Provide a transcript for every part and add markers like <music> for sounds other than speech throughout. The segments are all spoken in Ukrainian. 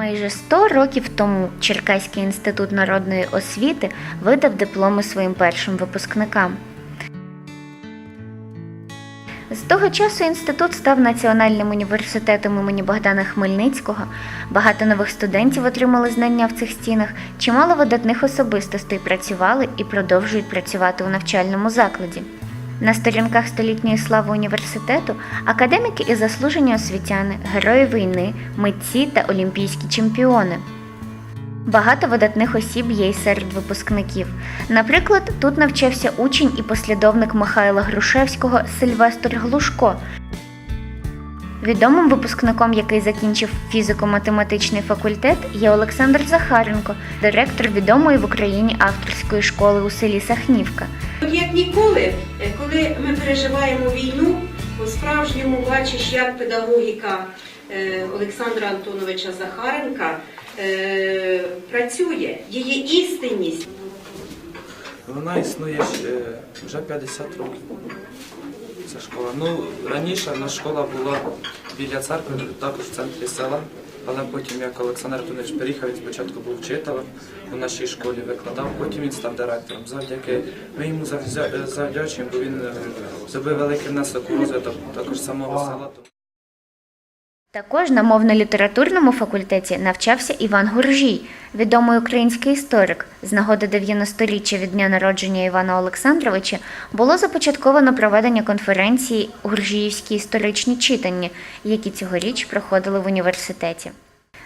Майже 100 років тому Черкаський інститут народної освіти видав дипломи своїм першим випускникам. З того часу інститут став національним університетом імені Богдана Хмельницького. Багато нових студентів отримали знання в цих стінах, чимало видатних особистостей працювали і продовжують працювати у навчальному закладі. На сторінках столітньої слави університету академіки і заслужені освітяни, герої війни, митці та олімпійські чемпіони. Багато видатних осіб є й серед випускників. Наприклад, тут навчався учень і послідовник Михайла Грушевського Сильвестр Глушко. Відомим випускником, який закінчив фізико-математичний факультет, є Олександр Захаренко, директор відомої в Україні авторської школи у селі Сахнівка. Як ніколи, коли ми переживаємо війну, по-справжньому бачиш, як педагогіка е, Олександра Антоновича Захаренка е, працює, її істинність. Вона існує е, вже 50 років. Школа. Ну, раніше наша школа була біля церкви, також в центрі села. Але потім, як Олександр Антонович переїхав, він спочатку був вчителем у нашій школі, викладав, потім він став директором. Завдяки ми йому завдячуємо, бо він е, зробив великий внесок у розвиток також самого села. Також на мовно-літературному факультеті навчався Іван Гуржій, відомий український історик. З нагоди 90-річчя від дня народження Івана Олександровича було започатковано проведення конференції Гуржіївські історичні читання, які цьогоріч проходили в університеті.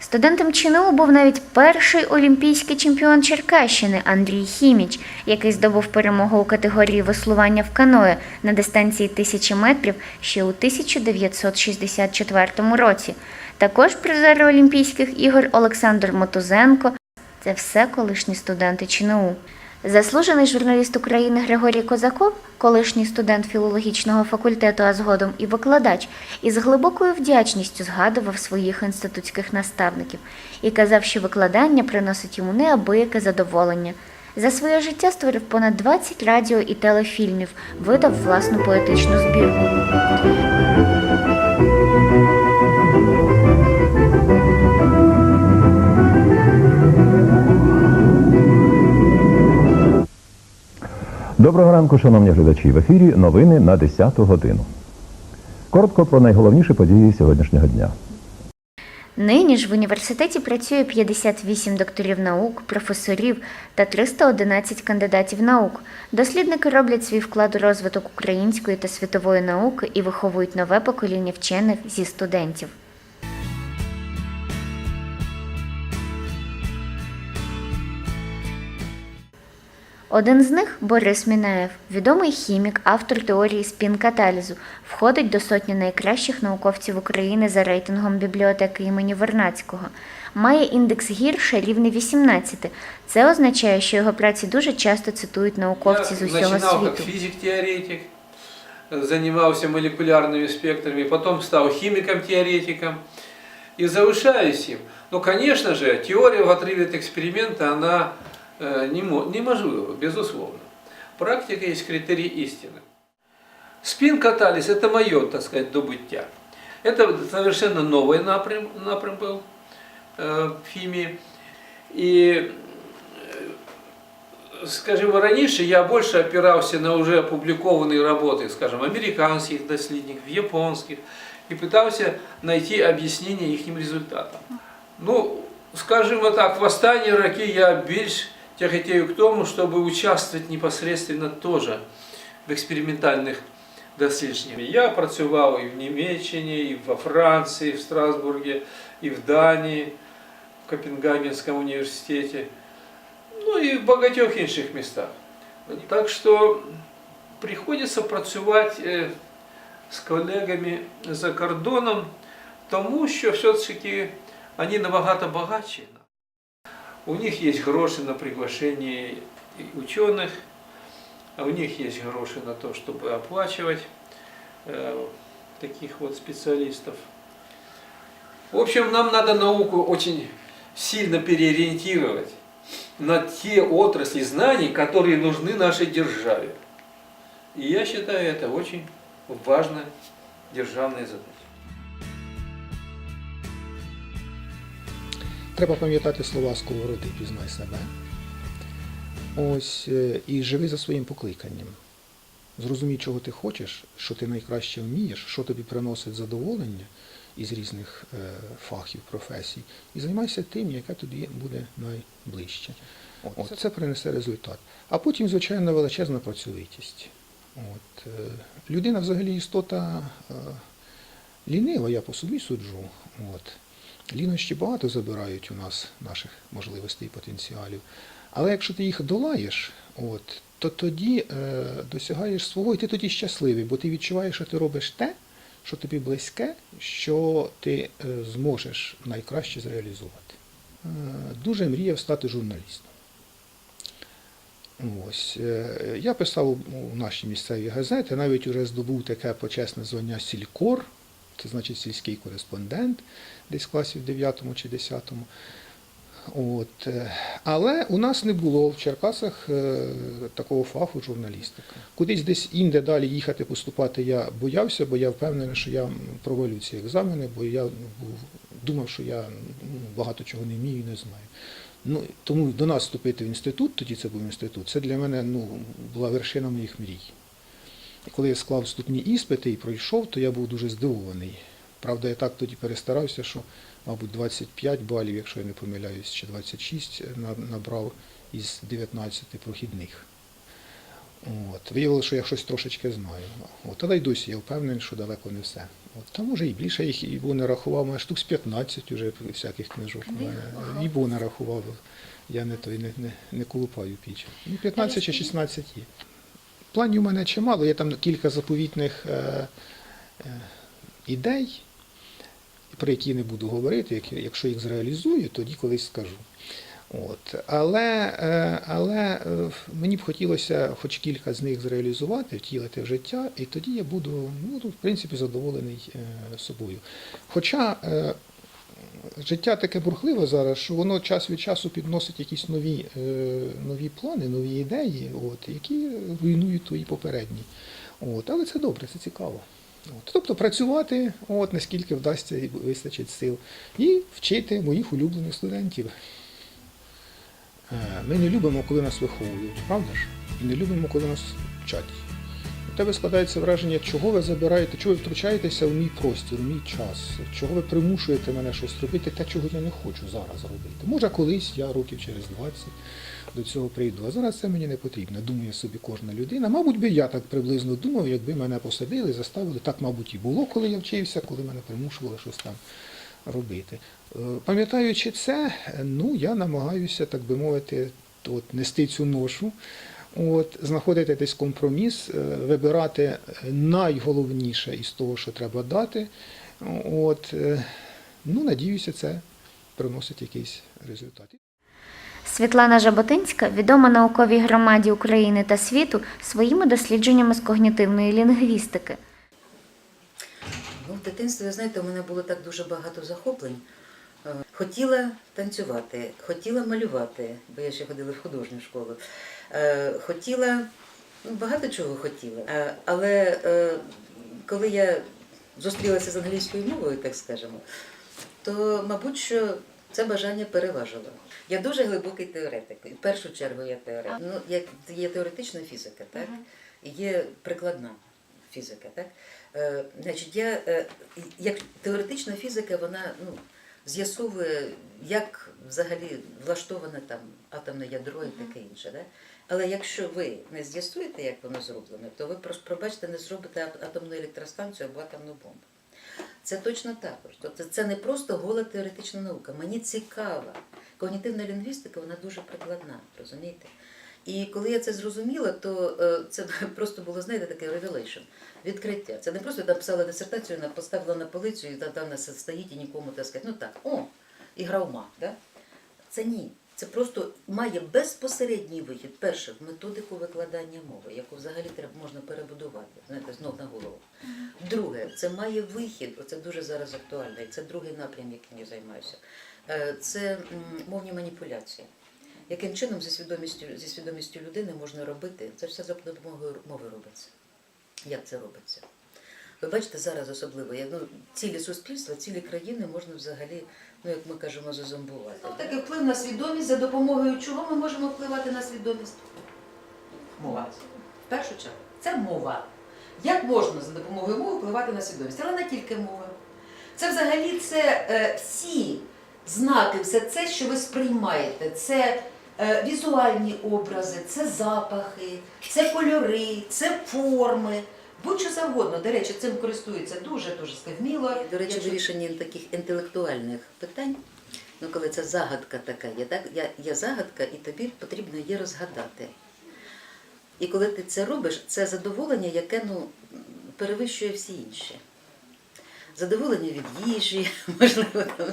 Студентом ЧНУ був навіть перший олімпійський чемпіон Черкащини Андрій Хіміч, який здобув перемогу у категорії веслування в каное на дистанції тисячі метрів ще у 1964 році. Також призер Олімпійських ігор Олександр Мотузенко. Це все колишні студенти ЧНУ. Заслужений журналіст України Григорій Козаков, колишній студент філологічного факультету, а згодом і викладач, із глибокою вдячністю згадував своїх інститутських наставників і казав, що викладання приносить йому неабияке задоволення. За своє життя створив понад 20 радіо і телефільмів, видав власну поетичну збірку. Доброго ранку, шановні глядачі. В ефірі новини на 10 годину. Коротко про найголовніші події сьогоднішнього дня. Нині ж в університеті працює 58 докторів наук, професорів та 311 кандидатів наук. Дослідники роблять свій вклад у розвиток української та світової науки і виховують нове покоління вчених зі студентів. Один з них Борис Мінаєв, відомий хімік, автор теорії спін-каталізу, входить до сотні найкращих науковців України за рейтингом бібліотеки імені Вернацького. Має індекс гірше рівне 18. Це означає, що його праці дуже часто цитують науковці з Я усього начинал как світу. физик-теоретик, занимался молекулярными спектрами, потом стал химиком-теоретиком и завышаюсь им. Но, конечно же, теория в отрыве от эксперимента, она э, не мо- неможлива, безусловно. Практика есть критерий истины. Спин-катализ – это мое, так сказать, добыття. Это совершенно новый напрям, напрям был э, в химии. И скажем, раньше я больше опирался на уже опубликованные работы, скажем, американских доследников, японских, и пытался найти объяснение их результатам. Ну, скажем вот так, в роки я більш тяготею к тому, чтобы участвовать непосредственно тоже в експериментальних дослідженнях. Я працював і в Німеччині, і во Франції, в Страсбургі, і в Данії, в Копенгагенському університеті ну і в багатьох інших містах. Так що приходиться працювати е, з колегами за кордоном, тому що все-таки вони набагато багатші. У них є гроші на приглашення учених, а у них є гроші на те, щоб оплачувати е, таких вот специалистов. В общем, нам надо науку очень сильно переориентировать на те отрасли знаний, которые нужны нашей державе. И я считаю это очень важной державной задачей. Треба пам'ятати слова сковороди, пізнай себе. Ось, е, і живи за своїм покликанням. Зрозумій, чого ти хочеш, що ти найкраще вмієш, що тобі приносить задоволення із різних е, фахів, професій, і займайся тим, яке тобі буде найближче. От, це принесе результат. А потім, звичайно, величезна працьовитість. От, е, людина взагалі істота лінива, я по собі суджу. От. Лінощі багато забирають у нас наших можливостей і потенціалів. Але якщо ти їх долаєш, от, то тоді е, досягаєш свого, і ти тоді щасливий, бо ти відчуваєш, що ти робиш те, що тобі близьке, що ти е, зможеш найкраще зреалізувати. Е, дуже мріяв стати журналістом. Ось. е, Я писав у нашій місцевій газеті, навіть уже здобув таке почесне звання Сількор, це значить сільський кореспондент, десь в класі в 9 чи 10. От. е, Але у нас не було в Черкасах е, такого фаху журналістика. Кудись десь інде далі їхати поступати я боявся, бо я впевнений, що я провалю ці екзамени, бо я був, думав, що я ну, багато чого не вмію і не знаю. Ну, тому до нас вступити в інститут, тоді це був інститут, це для мене ну, була вершина моїх мрій. І коли я склав вступні іспити і пройшов, то я був дуже здивований. Правда, я так тоді перестарався, що, мабуть, 25 балів, якщо я не помиляюсь, чи 26 набрав із 19 прохідних. От. Виявилося, що я щось трошечки знаю. От. Але й досі я впевнений, що далеко не все. От. Та може і більше їх і бо не рахував, може штук з 15 вже всяких книжок. І бо не рахував. Я не той не, не, не колупаю піч. Ну, 15 чи 16 є. Планів у мене чимало, є там кілька заповітних е, е, ідей, про які не буду говорити. Як- Якщо їх зреалізую, тоді колись скажу. От. Але, е, але мені б хотілося хоч кілька з них зреалізувати, втілити в життя, і тоді я буду, ну, в принципі, задоволений собою. Хоча життя таке бурхливе зараз, що воно час від часу підносить якісь нові, е, нові плани, нові ідеї, от, які руйнують твої попередні. От, але це добре, це цікаво. От, тобто працювати, от, наскільки вдасться і вистачить сил, і вчити моїх улюблених студентів. Е, Ми не любимо, коли нас виховують, правда ж? І не любимо, коли нас вчать. Тебе складається враження, чого ви забираєте, чого ви втручаєтеся в мій простір, у мій час, чого ви примушуєте мене щось робити, те, чого я не хочу зараз робити. Може, колись я років через 20 до цього прийду, а зараз це мені не потрібно, думає собі кожна людина. Мабуть, би я так приблизно думав, якби мене посадили, заставили. Так, мабуть, і було, коли я вчився, коли мене примушували щось там робити. Е, Пам'ятаючи це, ну я намагаюся, так би мовити, от, нести цю ношу, от, знаходити десь компроміс, е, вибирати е, найголовніше із того, що треба дати. От, е, ну, надіюся, це приносить якийсь результат. Світлана Жаботинська відома науковій громаді України та світу своїми дослідженнями з когнітивної лінгвістики. Ну, в дитинстві, ви знаєте, у мене було так дуже багато захоплень. Хотіла танцювати, хотіла малювати, бо я ще ходила в художню школу. Е, Хотіла, ну, багато чого хотіла. Е, Але е, коли я зустрілася з англійською мовою, так скажемо, то, мабуть, що це бажання переважило. Я дуже глибокий теоретик. В першу чергу я теоретик. Ну, як є теоретична фізика, так? І є прикладна фізика, так? Значить, я, як теоретична фізика, вона ну, з'ясовує, як взагалі влаштоване там атомне ядро і таке інше. Да? Але якщо ви не з'ясуєте, як воно зроблено, то ви просто, пробачте, не зробите атомну електростанцію або атомну бомбу. Це точно також. Тобто це не просто гола теоретична наука. Мені цікава. Когнітивна лінгвістика, вона дуже прикладна, розумієте? І коли я це зрозуміла, то е, це <laughs> просто було, знаєте, таке revelation, відкриття. Це не просто я написала дисертацію, поставила на полицю і та- там нас стоїть і нікому так сказати, ну так, о, ігра ума. Да? Це ні. Це просто має безпосередній вихід. Перше, в методику викладання мови, яку взагалі треба можна перебудувати, знаєте, знов на голову. Друге, це має вихід, оце дуже зараз актуально, і це другий напрям, яким я займаюся. Е, Це мовні маніпуляції. Яким чином зі свідомістю, зі свідомістю людини можна робити? Це все за допомогою мови робиться. Як це робиться? Ви бачите, зараз особливо я, ну, цілі суспільства, цілі країни можна взагалі, ну як ми кажемо, зазомбувати. Такий вплив на свідомість, за допомогою чого ми можемо впливати на свідомість? Мова. В першу чергу, це мова. Як можна за допомогою мови впливати на свідомість? Але не тільки мова. Це взагалі це е, всі знаки, все це, що ви сприймаєте. Це візуальні образи, це запахи, це кольори, це форми. Будь-що завгодно. До речі, цим користуються дуже дуже вміло. До речі, вирішення таких інтелектуальних питань. Ну, коли це загадка така є, так? Я, є загадка, і тобі потрібно її розгадати. І коли ти це робиш, це задоволення, яке ну, перевищує всі інші. Задоволення від їжі, <laughs> можливо, там,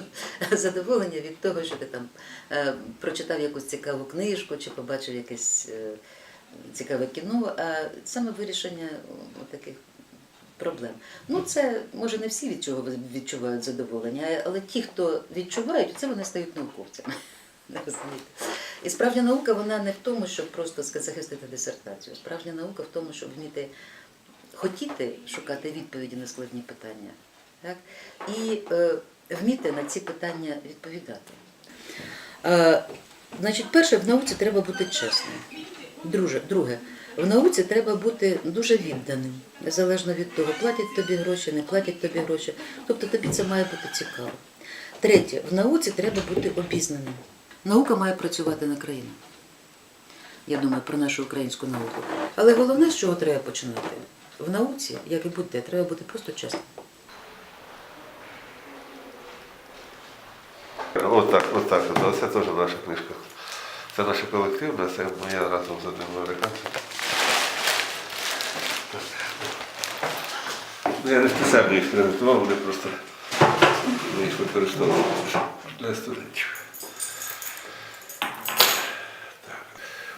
задоволення від того, що ти там е, прочитав якусь цікаву книжку чи побачив якесь е, цікаве кіно, а саме вирішення таких проблем. Ну, це може не всі від чого відчувають задоволення, але ті, хто відчувають, це вони стають науковцями. <laughs> І справжня наука вона не в тому, щоб просто захистити дисертацію. Справжня наука в тому, щоб вміти хотіти шукати відповіді на складні питання. Так? І е, вміти на ці питання відповідати. Е, значить, перше, в науці треба бути чесним. Друже, друге, в науці треба бути дуже відданим, незалежно від того, платять тобі гроші, не платять тобі гроші. Тобто тобі це має бути цікаво. Третє, в науці треба бути обізнаним. Наука має працювати на країну. Я думаю про нашу українську науку. Але головне, з чого треба починати? В науці, як і будь-де, треба бути просто чесним. Отак, отак. от, Це теж наша книжка. Це наша колективна, це моя разом з одним американцем. Ну, Я не спеціально їх презентував, вони просто їх використовували для студентів. Так.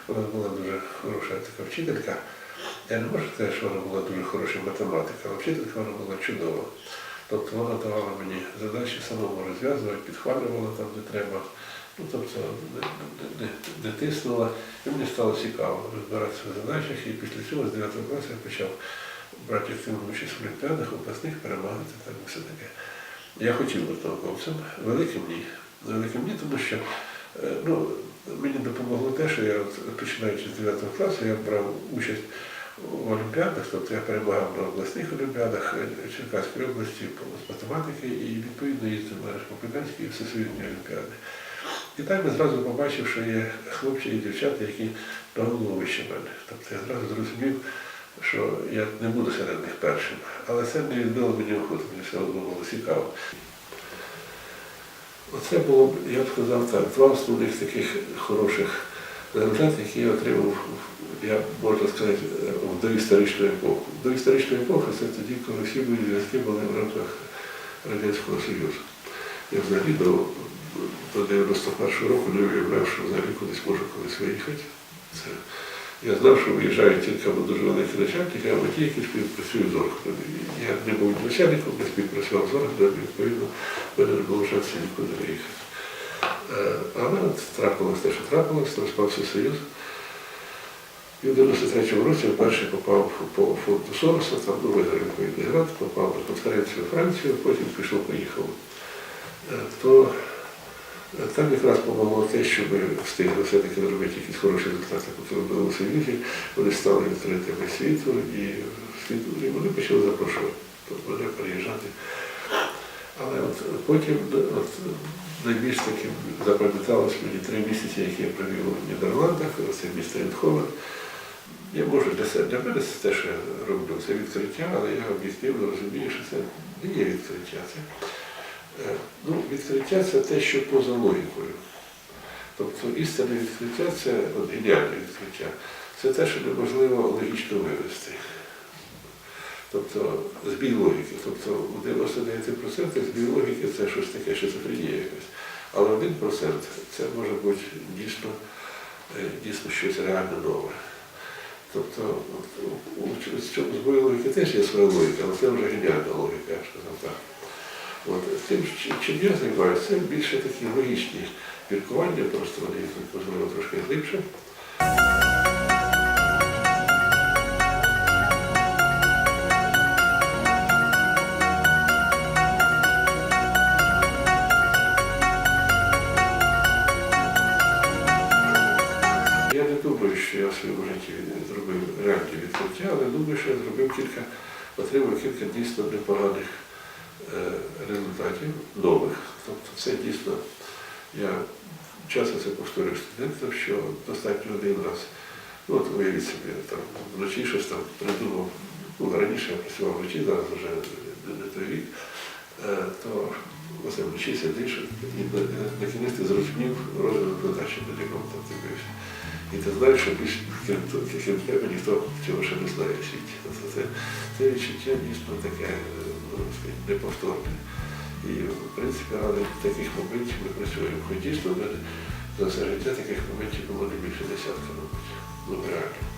Вона була дуже хороша така вчителька. Я не можу сказати, що вона була дуже хороша математика, але вчителька вона була чудова. Тобто вона давала мені задачі самому розв'язувати, підхвалювала там, де треба. Ну, тобто не, не, не, тиснула. І мені стало цікаво розбиратися в задачах. І після цього з 9 класу я почав брати активну участь в олімпіадах, обласних перемагати там і все таке. Я хотів бути науковцем, великим ні. Великим ні, тому що е, ну, мені допомогло те, що я починаючи з 9 класу, я брав участь олімпіадах, тобто я перемагав на обласних олімпіадах е, Черкаської області з математики і відповідно їздив на республіканські і всесвітні олімпіади. І так я зразу побачив, що є хлопці і дівчата, які на голову вище мене. Тобто я зразу зрозумів, що я не буду серед них першим. Але це не відбило мені охоту, мені все одно було цікаво. Оце було, я б сказав так, два основних таких хороших результати, які я отримав, я можна сказати, в доісторичну епоху. Доісторична епоха це тоді, коли всі мої зв'язки були в рамках Радянського Союзу. Я взагалі до, до 91 року не уявляв, що взагалі кудись можу колись виїхати. Це, я знав, що виїжджають тільки або дуже великі начальники, або ті, які співпрацюють з органами. Я не був начальником, не співпрацював з органами, відповідно, в мене не було шансу нікуди виїхати. Е, Але трапилось те, що трапилось, розпався Союз. І в 93-му році вперше попав по фонду Сороса, там виграв відповідний грант, попав на конференцію у Францію, потім пішов, поїхав. Е, То е, там якраз помогло те, що ми встигли все-таки зробити якісь хороші результати, поки ми у Союзі, вони стали відкритими світу і світу, і вони почали запрошувати тобто, мене потім от, найбільш таким запам'яталось мені три місяці, які я провів у Нідерландах, це місто Ейндховен. Я можу для себе, для мене це те, що я роблю, це відкриття, але я об'єктивно розумію, що це не є відкриття. Це, е, ну, відкриття це те, що поза логікою. Тобто істинне відкриття це от, геніальне відкриття. Це те, що неможливо логічно вивести. Тобто збій логіки. Тобто 99% збій логіки це щось таке, шизофренія якась. Але 1% це може бути дійсно, е, дійсно щось реально нове. Тобто збою логіки теж є своя логіка, але це вже геніальна логіка, я сказав так. От, тим, чим я займаюся, це більше такі логічні міркування, просто вони можливо трошки глибше. Зробив реальні відкриття, але думаю, що я зробив кілька, отримав кілька дійсно непоганих е, результатів нових. Тобто це дійсно, я часто це повторюю студентам, що достатньо один раз. Ну, от уявіть собі, там вночі щось там придумав. Ну, раніше я працював вночі, зараз вже не, той вік, е, то оце вночі сидиш і на, кінець ти зрозумів розвиток задачі, над якому там ти бився. І ти знаєш, що більше крім, тебе ніхто цього ще не знає в світі. Тобто це, це відчуття дійсно таке, е, ну, неповторне. І в принципі ради таких моментів ми працюємо. Хоч дійсно за все життя таких моментів було не більше десятка, мабуть. Ну реально.